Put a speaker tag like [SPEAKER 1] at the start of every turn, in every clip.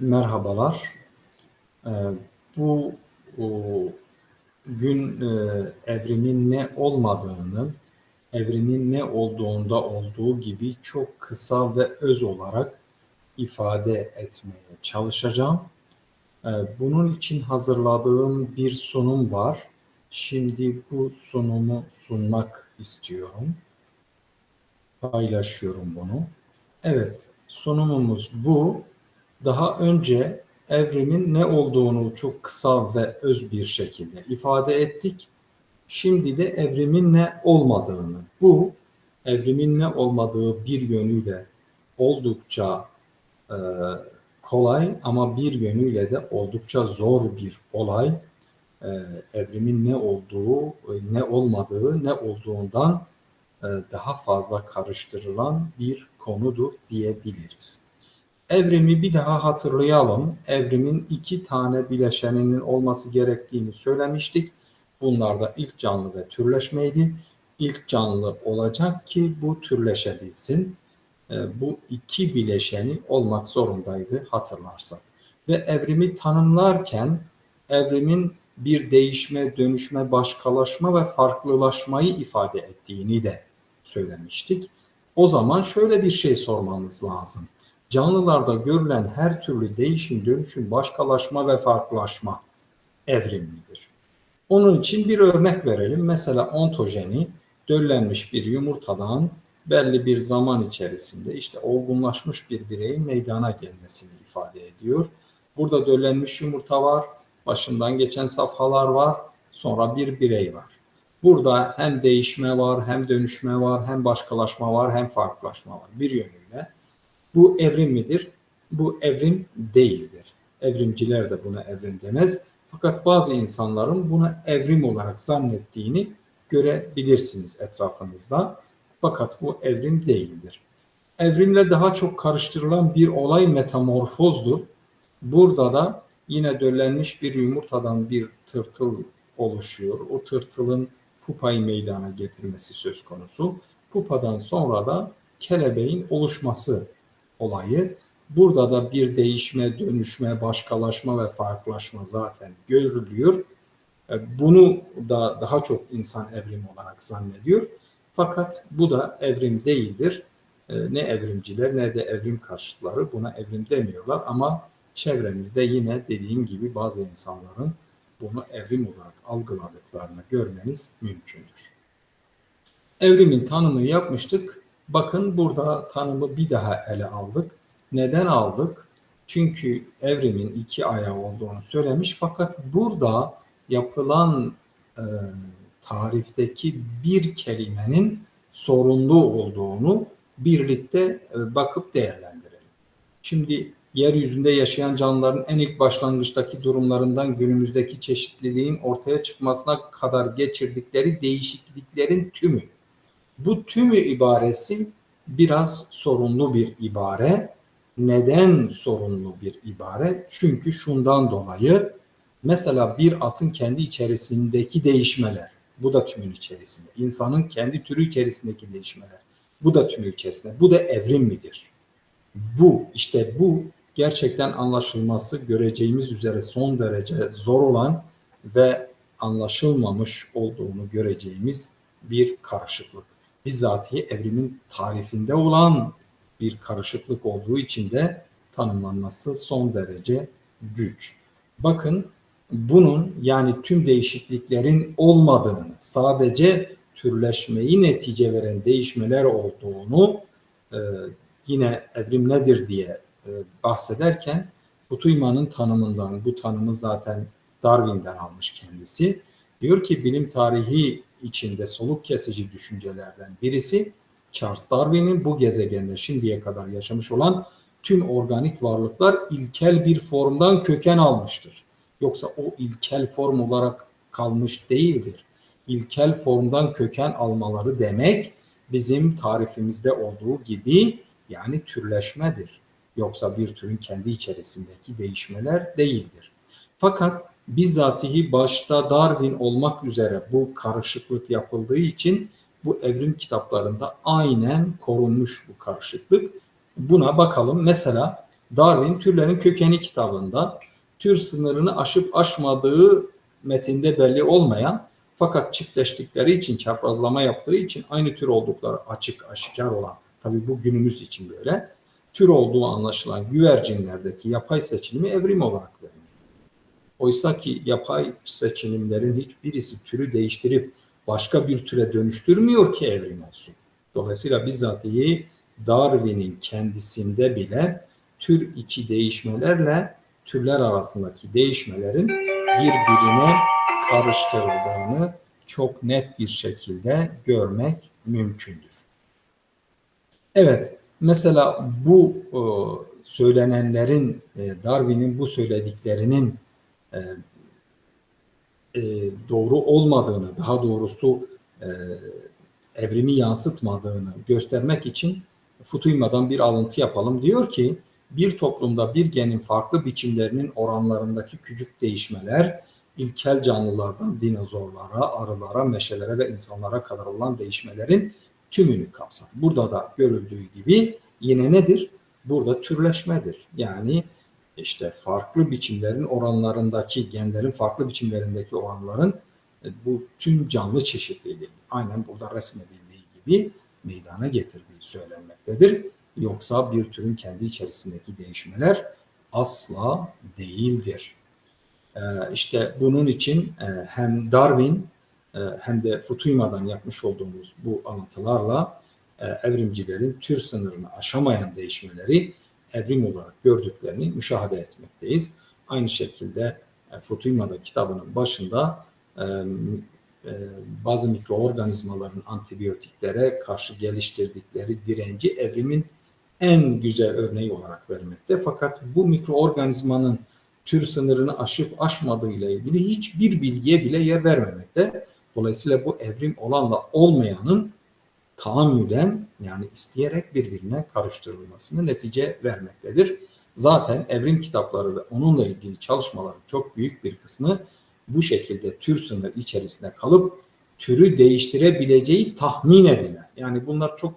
[SPEAKER 1] Merhabalar. Ee, bu gün e, evrimin ne olmadığını, evrimin ne olduğunda olduğu gibi çok kısa ve öz olarak ifade etmeye çalışacağım. Ee, bunun için hazırladığım bir sunum var. Şimdi bu sunumu sunmak istiyorum. Paylaşıyorum bunu. Evet, sunumumuz bu. Daha önce evrimin ne olduğunu çok kısa ve öz bir şekilde ifade ettik. Şimdi de evrimin ne olmadığını, bu evrimin ne olmadığı bir yönüyle oldukça e, kolay ama bir yönüyle de oldukça zor bir olay. E, evrimin ne olduğu, e, ne olmadığı, ne olduğundan e, daha fazla karıştırılan bir konudur diyebiliriz. Evrimi bir daha hatırlayalım. Evrimin iki tane bileşeninin olması gerektiğini söylemiştik. Bunlar da ilk canlı ve türleşmeydi. İlk canlı olacak ki bu türleşebilsin. E, bu iki bileşeni olmak zorundaydı hatırlarsak. Ve evrimi tanımlarken evrimin bir değişme, dönüşme, başkalaşma ve farklılaşmayı ifade ettiğini de söylemiştik. O zaman şöyle bir şey sormamız lazım. Canlılarda görülen her türlü değişim, dönüşüm, başkalaşma ve farklılaşma evrim midir? Onun için bir örnek verelim. Mesela ontojeni döllenmiş bir yumurtadan belli bir zaman içerisinde işte olgunlaşmış bir bireyin meydana gelmesini ifade ediyor. Burada döllenmiş yumurta var, başından geçen safhalar var, sonra bir birey var. Burada hem değişme var, hem dönüşme var, hem başkalaşma var, hem farklılaşma var. Bir yönüyle bu evrim midir? Bu evrim değildir. Evrimciler de buna evrim demez. Fakat bazı insanların buna evrim olarak zannettiğini görebilirsiniz etrafınızda. Fakat bu evrim değildir. Evrimle daha çok karıştırılan bir olay metamorfozdur. Burada da yine döllenmiş bir yumurtadan bir tırtıl oluşuyor. O tırtılın pupayı meydana getirmesi söz konusu. Pupadan sonra da kelebeğin oluşması olayı. Burada da bir değişme, dönüşme, başkalaşma ve farklılaşma zaten görülüyor. E, bunu da daha çok insan evrim olarak zannediyor. Fakat bu da evrim değildir. E, ne evrimciler ne de evrim karşıtları buna evrim demiyorlar ama çevremizde yine dediğim gibi bazı insanların bunu evrim olarak algıladıklarını görmeniz mümkündür. Evrimin tanımını yapmıştık. Bakın burada tanımı bir daha ele aldık. Neden aldık? Çünkü evrimin iki ayağı olduğunu söylemiş fakat burada yapılan e, tarifteki bir kelimenin sorunlu olduğunu birlikte e, bakıp değerlendirelim. Şimdi yeryüzünde yaşayan canlıların en ilk başlangıçtaki durumlarından günümüzdeki çeşitliliğin ortaya çıkmasına kadar geçirdikleri değişikliklerin tümü bu tümü ibaresi biraz sorunlu bir ibare. Neden sorunlu bir ibare? Çünkü şundan dolayı mesela bir atın kendi içerisindeki değişmeler, bu da tümün içerisinde. İnsanın kendi türü içerisindeki değişmeler, bu da tümü içerisinde. Bu da evrim midir? Bu, işte bu gerçekten anlaşılması göreceğimiz üzere son derece zor olan ve anlaşılmamış olduğunu göreceğimiz bir karışıklık bizzatihi evrimin tarifinde olan bir karışıklık olduğu için de tanımlanması son derece güç. Bakın bunun yani tüm değişikliklerin olmadığını, sadece türleşmeyi netice veren değişmeler olduğunu e, yine evrim nedir diye e, bahsederken Futuyman'ın tanımından, bu tanımı zaten Darwin'den almış kendisi. Diyor ki bilim tarihi içinde soluk kesici düşüncelerden birisi Charles Darwin'in bu gezegende şimdiye kadar yaşamış olan tüm organik varlıklar ilkel bir formdan köken almıştır. Yoksa o ilkel form olarak kalmış değildir. İlkel formdan köken almaları demek bizim tarifimizde olduğu gibi yani türleşmedir. Yoksa bir türün kendi içerisindeki değişmeler değildir. Fakat bizzatihi başta Darwin olmak üzere bu karışıklık yapıldığı için bu evrim kitaplarında aynen korunmuş bu karışıklık. Buna bakalım. Mesela Darwin Türlerin Kökeni kitabında tür sınırını aşıp aşmadığı metinde belli olmayan fakat çiftleştikleri için çaprazlama yaptığı için aynı tür oldukları açık aşikar olan tabi bu günümüz için böyle tür olduğu anlaşılan güvercinlerdeki yapay seçilimi evrim olarak veriliyor. Oysa ki yapay seçilimlerin hiçbirisi türü değiştirip başka bir türe dönüştürmüyor ki evrim olsun. Dolayısıyla bizzatihi Darwin'in kendisinde bile tür içi değişmelerle türler arasındaki değişmelerin birbirine karıştırıldığını çok net bir şekilde görmek mümkündür. Evet, mesela bu e, söylenenlerin, e, Darwin'in bu söylediklerinin e, e, doğru olmadığını, daha doğrusu e, evrimi yansıtmadığını göstermek için Futuymadan bir alıntı yapalım. Diyor ki, bir toplumda bir genin farklı biçimlerinin oranlarındaki küçük değişmeler, ilkel canlılardan dinozorlara, arılara, meşelere ve insanlara kadar olan değişmelerin tümünü kapsar. Burada da görüldüğü gibi yine nedir? Burada türleşmedir. Yani işte farklı biçimlerin oranlarındaki, genlerin farklı biçimlerindeki oranların e, bu tüm canlı çeşitliliği aynen burada resmedildiği gibi meydana getirdiği söylenmektedir. Yoksa bir türün kendi içerisindeki değişmeler asla değildir. Ee, işte bunun için e, hem Darwin e, hem de Futuymadan yapmış olduğumuz bu alıntılarla evrimcilerin tür sınırını aşamayan değişmeleri evrim olarak gördüklerini müşahede etmekteyiz. Aynı şekilde e, Futuyma'da kitabının başında e, e, bazı mikroorganizmaların antibiyotiklere karşı geliştirdikleri direnci evrimin en güzel örneği olarak vermekte. Fakat bu mikroorganizmanın tür sınırını aşıp aşmadığı ile ilgili hiçbir bilgiye bile yer vermemekte. Dolayısıyla bu evrim olanla olmayanın tahammüden yani isteyerek birbirine karıştırılmasını netice vermektedir. Zaten evrim kitapları ve onunla ilgili çalışmaların çok büyük bir kısmı bu şekilde tür sınır içerisinde kalıp türü değiştirebileceği tahmin edilen. Yani bunlar çok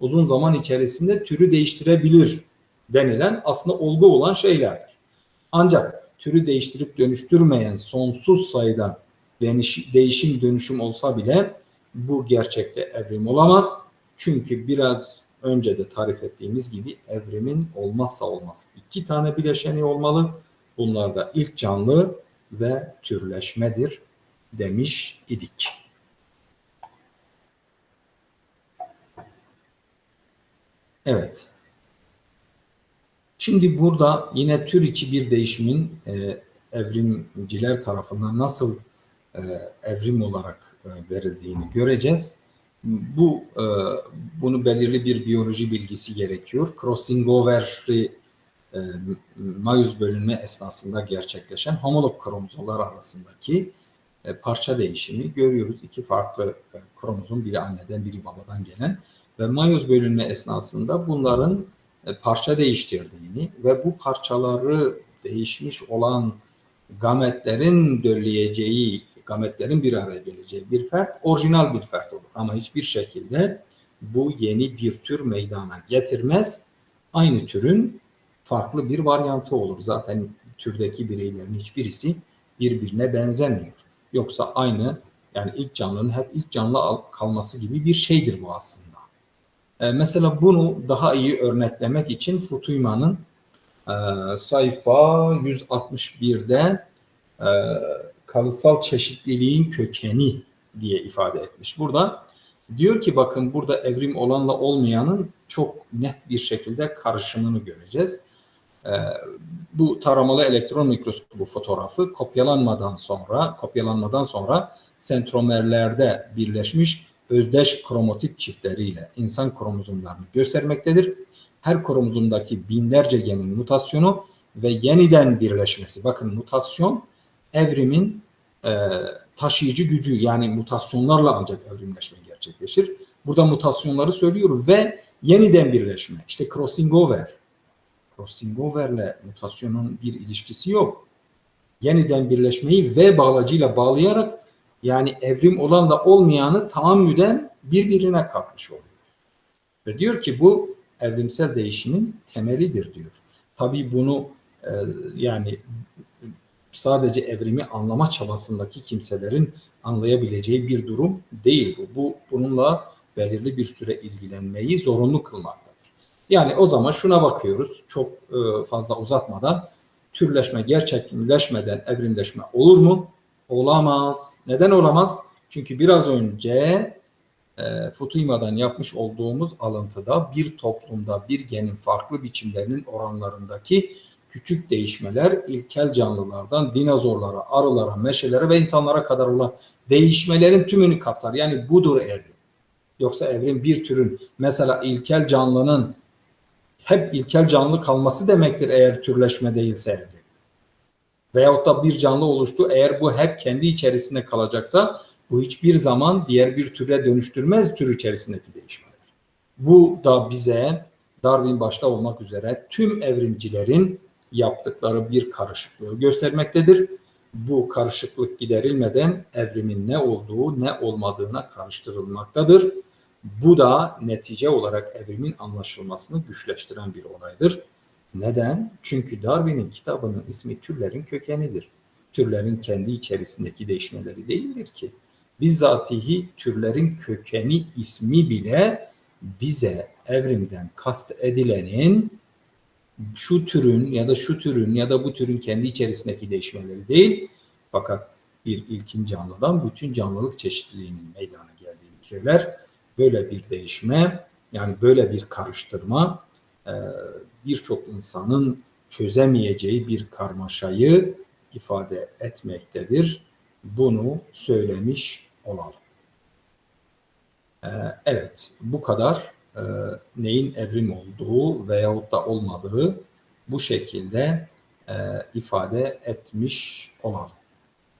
[SPEAKER 1] uzun zaman içerisinde türü değiştirebilir denilen aslında olgu olan şeylerdir. Ancak türü değiştirip dönüştürmeyen sonsuz sayıda değişim dönüşüm olsa bile bu gerçekte evrim olamaz. Çünkü biraz önce de tarif ettiğimiz gibi evrimin olmazsa olmaz iki tane bileşeni olmalı. Bunlar da ilk canlı ve türleşmedir demiş idik. Evet. Şimdi burada yine tür içi bir değişimin e, evrimciler tarafından nasıl evrim olarak e, verildiğini göreceğiz. Bu e, bunu belirli bir biyoloji bilgisi gerekiyor. Crossing over'i e, mayüz bölünme esnasında gerçekleşen homolog kromozomlar arasındaki parça değişimi görüyoruz. İki farklı kromozom biri anneden biri babadan gelen ve mayöz bölünme esnasında bunların parça değiştirdiğini ve bu parçaları değişmiş olan gametlerin dölleyeceği gametlerin bir araya geleceği bir fert orijinal bir fert olur. Ama hiçbir şekilde bu yeni bir tür meydana getirmez. Aynı türün farklı bir varyantı olur. Zaten türdeki bireylerin hiçbirisi birbirine benzemiyor. Yoksa aynı yani ilk canlının hep ilk canlı kalması gibi bir şeydir bu aslında. Ee, mesela bunu daha iyi örneklemek için Futuyma'nın e, sayfa 161'de e, kalıtsal çeşitliliğin kökeni diye ifade etmiş. Burada diyor ki bakın burada evrim olanla olmayanın çok net bir şekilde karışımını göreceğiz. Ee, bu taramalı elektron mikroskobu fotoğrafı kopyalanmadan sonra kopyalanmadan sonra sentromerlerde birleşmiş özdeş kromatit çiftleriyle insan kromozomlarını göstermektedir. Her kromozomdaki binlerce genin mutasyonu ve yeniden birleşmesi. Bakın mutasyon evrimin e, taşıyıcı gücü yani mutasyonlarla ancak evrimleşme gerçekleşir. Burada mutasyonları söylüyor ve yeniden birleşme. İşte crossing over. Crossing over'le mutasyonun bir ilişkisi yok. Yeniden birleşmeyi V bağlacıyla bağlayarak yani evrim olan da olmayanı tahammüden birbirine katmış oluyor. Ve diyor ki bu evrimsel değişimin temelidir diyor. Tabii bunu e, yani sadece evrimi anlama çabasındaki kimselerin anlayabileceği bir durum değil bu. Bu bununla belirli bir süre ilgilenmeyi zorunlu kılmaktadır. Yani o zaman şuna bakıyoruz çok e, fazla uzatmadan türleşme gerçekleşmeden evrimleşme olur mu? Olamaz. Neden olamaz? Çünkü biraz önce e, Futuymadan yapmış olduğumuz alıntıda bir toplumda bir genin farklı biçimlerinin oranlarındaki küçük değişmeler ilkel canlılardan dinozorlara, arılara, meşelere ve insanlara kadar olan değişmelerin tümünü kapsar. Yani budur evrim. Yoksa evrim bir türün mesela ilkel canlının hep ilkel canlı kalması demektir eğer türleşme değilse evrim. Veyahut da bir canlı oluştu eğer bu hep kendi içerisinde kalacaksa bu hiçbir zaman diğer bir türe dönüştürmez tür içerisindeki değişmeler. Bu da bize Darwin başta olmak üzere tüm evrimcilerin yaptıkları bir karışıklığı göstermektedir. Bu karışıklık giderilmeden evrimin ne olduğu ne olmadığına karıştırılmaktadır. Bu da netice olarak evrimin anlaşılmasını güçleştiren bir olaydır. Neden? Çünkü Darwin'in kitabının ismi türlerin kökenidir. Türlerin kendi içerisindeki değişmeleri değildir ki. Bizzatihi türlerin kökeni ismi bile bize evrimden kast edilenin şu türün ya da şu türün ya da bu türün kendi içerisindeki değişmeleri değil fakat bir ilkin canlıdan bütün canlılık çeşitliliğinin meydana geldiğini söyler. Böyle bir değişme yani böyle bir karıştırma e, birçok insanın çözemeyeceği bir karmaşayı ifade etmektedir. Bunu söylemiş olalım. E, evet bu kadar e, neyin evrim olduğu veyahut da olmadığı bu şekilde ifade etmiş olalım.